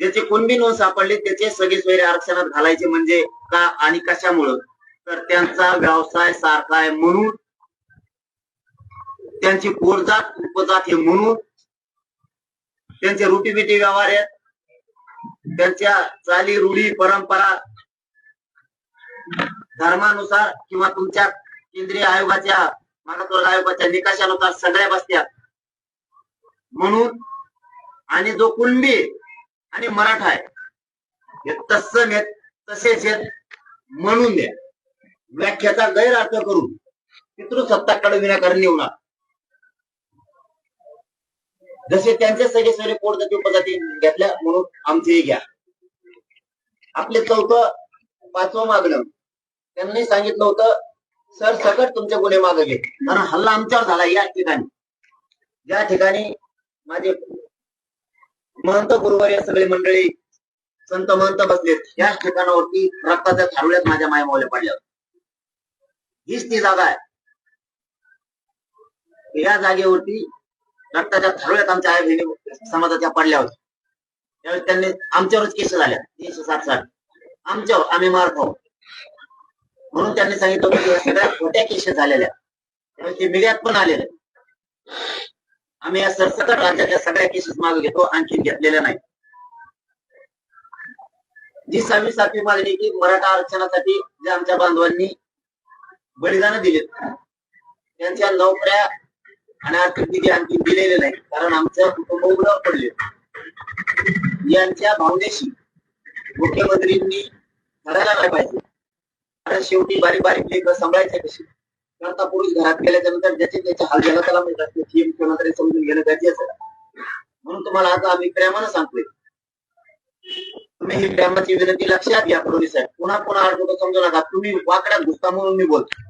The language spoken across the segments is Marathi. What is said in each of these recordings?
ज्याचे कुणबी नोंद सापडले त्याचे सगळे सोयरे आरक्षणात घालायचे म्हणजे का आणि कशामुळं? तर त्यांचा व्यवसाय सारखा आहे म्हणून त्यांची पोरजात उपजात हे म्हणून त्यांचे रुटीबिटी व्यवहार आहेत त्यांच्या चाली रूढी परंपरा धर्मानुसार किंवा तुमच्या केंद्रीय आयोगाच्या मागासवर्ग आयोगाच्या निकाशानुसार सगळ्या बसत्या म्हणून आणि जो कुणबी आणि मराठा आहे. हे तत्सम आहेत तसेच आहेत म्हणून द्या. व्याख्याचा गैरअर्थ करून पितृसत्ता विनाकारण निवडा जसे त्यांचे सगळे सगळे पोटजाती उपजाती घेतल्या म्हणून आमचे घ्या. आपले चौथं पाचवं मागणं. त्यांनी सांगितलं होतं सर सकट तुमचे गुन्हे मागे घे. कारण हल्ला आमच्यावर झाला या ठिकाणी. ज्या ठिकाणी माझे महंत गुरुवार या सगळी मंडळी संत महंत बसलेत. याच ठिकाणावरती रक्ताच्या थारुळ्यात माझ्या माया मावल्या पडल्या. हीच ती जागा आहे. या जागेवरती रक्ताच्या थारुळ्यात आमच्या आई बहिणी समाजाच्या पडल्या होत्या. त्यावेळेस त्यांनी आमच्यावरच केस झाल्या. तीनशे साठ साठ. आमच्यावर आम्ही मार खाऊ. म्हणून त्यांनी सांगितलं की सगळ्या खोट्या केसेस झालेल्या त्यामुळे ते मीडियात पण आलेले आम्ही या सरसकट राज्याच्या सगळ्या केसेस मागे घेतो आणखी घेतलेल्या नाही जी सहावी सातवी मागणी की मराठा आरक्षणासाठी जे आमच्या बांधवांनी बलिदान दिलेत त्यांच्या नोकऱ्या आणि आर्थिक निधी आणखी दिलेले नाही कारण आमचं कुटुंब उघड्यावर पडले. यांच्या भावनेशी मुख्यमंत्रींनी ठरायला नाही पाहिजे. कारण शेवटी बारीक बारीक लेख सांभाळायचे कशी करता पुरुष घरात गेल्याच्यानंतर ज्याचे त्याचे हाल झाला त्याला मिळतात कोणा तरी समजून घेणं गरजेचं म्हणून तुम्हाला आता आम्ही प्रेमानं सांगतोय. तुम्ही ही प्रेमाची विनंती लक्षात घ्या फडणवीस साहेब. पुन्हा पुन्हा आठवतो समजू नका. तुम्ही वाकड्यात घुसता म्हणून मी बोलतो.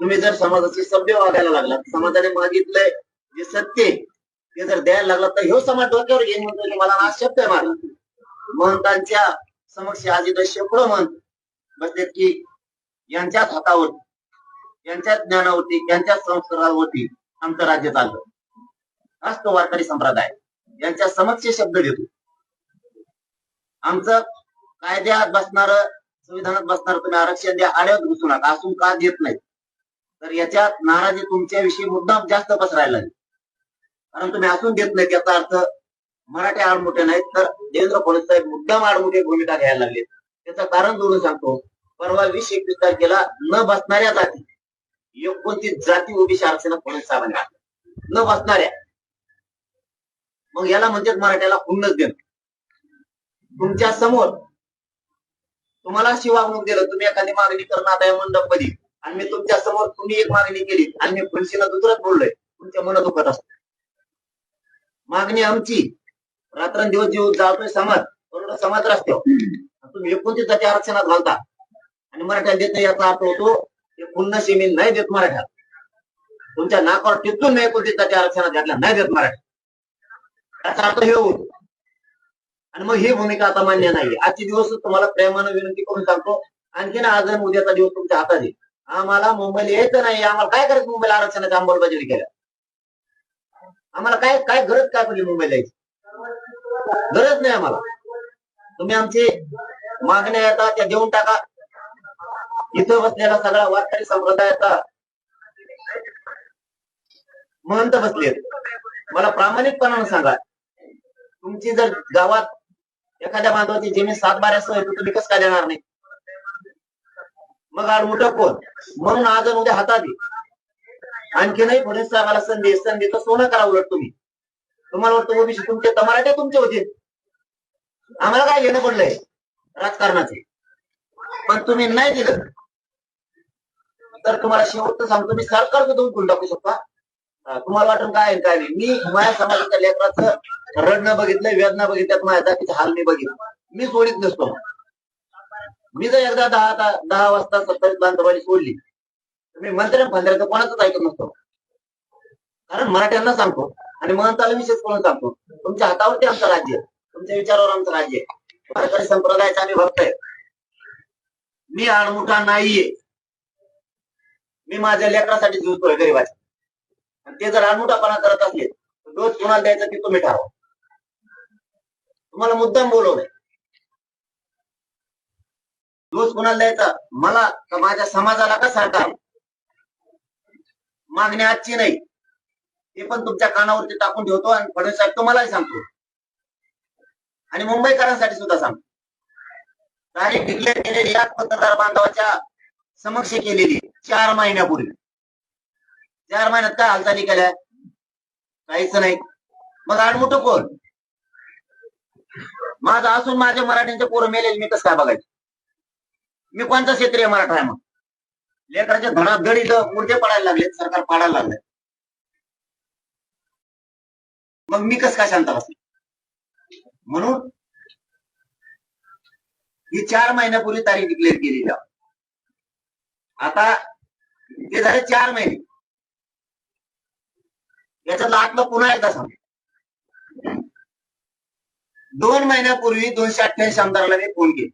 तुम्ही जर समाजाची सभ्य वागायला लागला समाजाने मागितलंय जे सत्य ते जर द्यायला लागला तर ह्यो समाज डोक्यावर घेऊन म्हणतो मला ना शब्द आहे महंतांच्या समक्ष आज इथं शेकडो महंत बसलेत की यांच्याच हातावर यांच्या ज्ञानावरती यांच्या संस्कारावरती आमचं राज्य चाललं. हाच तो वारकरी संप्रदाय. यांच्या समक्ष शब्द देतो आमचं कायद्यात बसणार संविधानात बसणार तुम्ही आरक्षण द्या आड्यात घुसू नका असून का घेत नाही? तर याच्यात नाराजी तुमच्याविषयी मुद्दाम जास्त पसरायला कारण तुम्ही असून घेत नाही याचा अर्थ मराठी आडमुठे नाहीत तर देवेंद्र फडणवीस साहेब मुद्दाम आडमुठे भूमिका घ्यायला लागले. त्याचं कारण जोडून सांगतो परवा वीस एकवीस तारखेला न बसणाऱ्या जाती. एकोणतीस जाती ओबीसी आरक्षणात फडणवीस साहेबांनी घातलं? न बसणाऱ्या. मग याला म्हणतात मराठ्याला हुन्नच देणं. तुमच्यासमोर तुम्हाला अशी वागणूक दिलं तुम्ही एखादी मागणी करणार आहे मंडप कधी आणि मी तुमच्यासमोर तुम्ही एक मागणी केली आणि मी फुलशीला दुसरंच बोललोय. तुमच्या मनात दुखत असत. मागणी आमची. रात्रंदिवस जीव जाळतोय समाज. बरोबर समाज रस्त्यावर. तुम्ही एकोणतीस जाती आरक्षणात घालता. आणि मराठ्याला देत नाही याचा अर्थ होतो पुन्हा सिमी नाही देत मराठ्यात. तुमच्या नाकावर टिपून नाही एकोणतीस त्याच्या आरक्षणात घातल्या नाही देत मराठा याचा अर्थ हे होतो आणि मग ही भूमिका आता मान्य नाही आजचे दिवस तुम्हाला प्रेमानं विनंती करून सांगतो. आणखीन आज उद्याचा दिवस तुमच्या हातात येईल आम्हाला मुंबईला यायचं नाही. आम्हाला काय करायचं मुंबईला आरक्षणाची अंमलबजावणी केल्या आम्हाला काय काय गरज काय पडली मुंबईला यायची? गरज नाही आम्हाला. तुम्ही आमची मागण्या येतात त्या देऊन टाका. इथं बसलेला सगळा वारकरी संप्रदायाचा महंत बसले मला प्रामाणिकपणानं सांगा तुमची जर गावात एखाद्या बांधवाची जमीन सात बाऱ्यासह तर तुम्ही कसं काय देणार नाही? मग आड कोण? म्हणून आज उद्या हातात आहे आणखीनही फडणवीस साहेबाला संधी संधी तर सोनं करा उलट तुम्ही. तुम्हाला वाटतं ओबीसी तुमचे तर तुमचे होते आम्हाला काय घेणं पडलंय? राजकारणाचे. पण तुम्ही नाही दिलं. तर तुम्हाला शेवटचं सांगतो मी सरकारचं तुम्ही गुण टाकू शकता तुम्हाला वाटून काय आहे, काय नाही. मी माझ्या समाजाच्या लेकराचं रडणं बघितलं वेदना बघितल्यात माझ्या जातीचे हाल मी बघितलं. मी सोडित नसतो. मी जर एकदा दहा ता- दहा वाजता सत्तावीस बांधवाडी सोडली तर मी मंत्री फंद्र्याचं कोणाचंच ऐकत नसतो. कारण मराठ्यांना सांगतो आणि महंताला विशेष करून सांगतो तुमच्या हातावरती आमचं राज्य आहे. तुमच्या विचारावर आमचं राज्य आहे. भारतीय संप्रदायाचा आम्ही भक्त आहे. मी आडमुठा नाहीये. मी माझ्या लेकरासाठी झुजतोय गरीबाच्या. आणि ते जर अनमुठापणा करत असले तर दोष कुणाला द्यायचा ते तुम्ही ठरवा. तुम्हाला मुद्दाम बोलवलंय. दोष कोणाला द्यायचा? मला का माझ्या समाजाला का सरकार? मागणी आजची नाही. ते पण तुमच्या कानावरती टाकून ठेवतो आणि फडणवीस साहेब तुम्हालाही सांगतो. आणि मुंबईकरांसाठी सुद्धा सांगतो. तारीख डिक्लेअर केलेली या पत्रकार बांधवाच्या समक्ष केलेली. चार महिन्यापूर्वी. चार महिन्यात काय हालचाली केल्या? काहीच नाही. मग आडमुठ कोण? माझं असून माझ्या मराठ्यांचे पोरं मेलेले मी कसं काय बघायचं? मी कोणता क्षेत्रीय मराठा आहे मग? लेकराच्या धडाधड इथं मुर्दे पडायला लागले सरकार पाडायला लागले. मग मी कसं काय शांत बसले? म्हणून ही चार महिन्यापूर्वी तारीख डिक्लेअर केलेली आता ते झाले चार महिने. याच्यातलं आतलं पुन्हा एकदा सांग दोन महिन्यापूर्वी दोनशे अठ्ठ्याऐंशी आमदाराला मी फोन केले.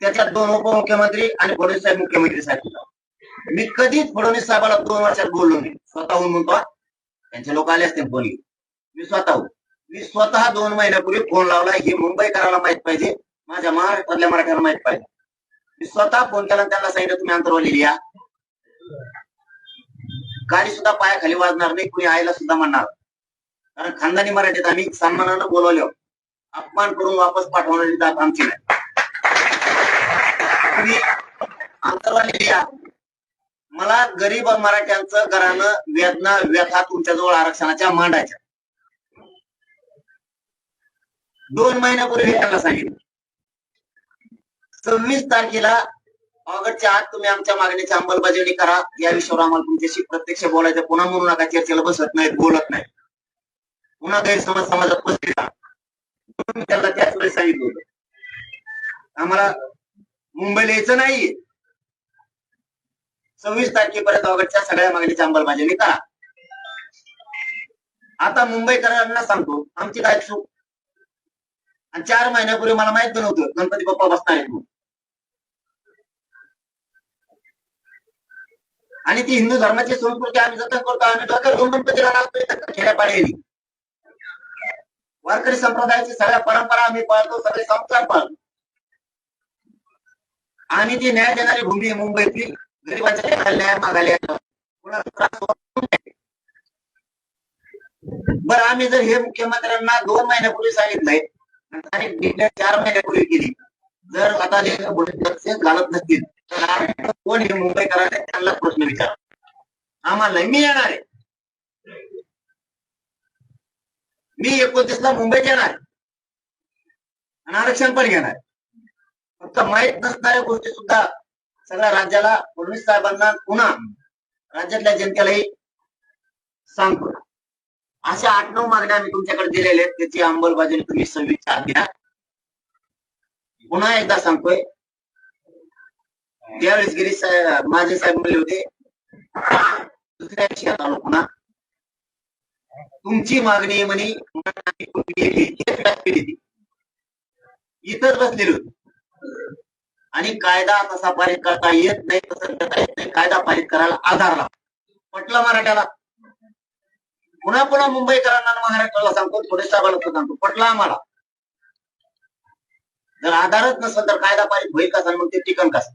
त्याच्यात दोन उपमुख्यमंत्री आणि फडणवीस साहेब मुख्यमंत्री साहेब मी कधीच फडणवीस साहेबाला दोन वर्षात बोललो नाही. स्वतःहून म्हणतो त्यांचे लोक आले असते फोन घेऊन मी स्वतःहून. मी स्वतः दोन महिन्यापूर्वी फोन लावला हे मुंबईकराला माहीत पाहिजे. माझ्या महाराष्ट्रातल्या मराठ्याला माहीत पाहिजे. स्वतः फोन केला त्यांना सांगितलं तुम्ही अंतरवाली या. गाडी सुद्धा पायाखाली वाजणार नाही कुणी आईला सुद्धा म्हणणार. कारण खानदानी मराठीत आम्ही सन्मानानं बोलवले. अपमान करून वापस पाठवण्याची दात आमची नाही. तुम्ही अंतरवाली या. मला गरीब मराठ्यांचं घरानं वेदना व्यथा तुमच्याजवळ आरक्षणाच्या मांडायच्या. दोन महिन्यापूर्वी त्यांना सांगितलं. सव्वीस तारखेला ऑगस्टच्या आत तुम्ही आमच्या मागणीची अंमलबजावणी करा. या विषयावर आम्हाला तुमच्याशी प्रत्यक्ष बोलायचं पुन्हा म्हणू नका चर्चेला बसत नाहीत बोलत नाही पुन्हा गैरसमज समाजात बसले का? म्हणून त्याच वेळेस सांगितलं होतं. आम्हाला मुंबईला यायचं नाहीये. सव्वीस तारखेपर्यंत ऑगस्टच्या सगळ्या मागणीची अंमलबजावणी करा. आता मुंबईकरांना सांगतो आमची काय चूक? आणि चार महिन्यापूर्वी मला माहीत नव्हतं गणपती बाप्पा बसणार आहेत आणि ती हिंदू धर्माची संस्कृती आम्ही जतन करतो. आम्ही डोक्यात घेऊन गणपतीला वारकरी संप्रदायाची सगळ्या परंपरा आम्ही पाळतो सगळे संस्कार पाळतो. आणि ती न्याय देणारी भूमी आहे मुंबईतली. गरिबांच्या न्याय मागायला बरं आम्ही जर हे मुख्यमंत्र्यांना दोन महिन्यापूर्वी सांगितलंय आणि चार महिन्यापूर्वी केली जर आता घालत नसतील. तर कोण हे मुंबईकरांना त्यांना प्रश्न विचार. आम्हाला मी येणार आहे. मी एकोणतीसला मुंबईत येणार आणि आरक्षण पण घेणार फक्त माहीत नसणाऱ्या गोष्टी सुद्धा सगळ्या राज्याला फडणवीस साहेबांना पुन्हा राज्यातल्या जनतेलाही सांगतो. अशा आठ नऊ मागण्या आम्ही तुमच्याकडे दिलेल्या आहेत. त्याची अंमलबजावणी तुम्ही सव्वीस चार द्या पुन्हा एकदा सांगतोय त्यावेळेस गिरीश साहेब माझे साहेब म्हणले होते दुसऱ्या विषयात आलो पुन्हा तुमची मागणी म्हणे केली, इथंच बसलेली होती. आणि कायदा तसा पारित करता येत नाही तसं करता येत नाही. कायदा पारित करायला आधार लागतो. पटला मराठ्याला. पुन्हा पुन्हा मुंबईकरांना महाराष्ट्राला सांगतो थोडे साहेबांना सांगतो पटला आम्हाला. जर आधारच नसेल तर कायदा पारित होईल का सांग मग ते टिकन कसं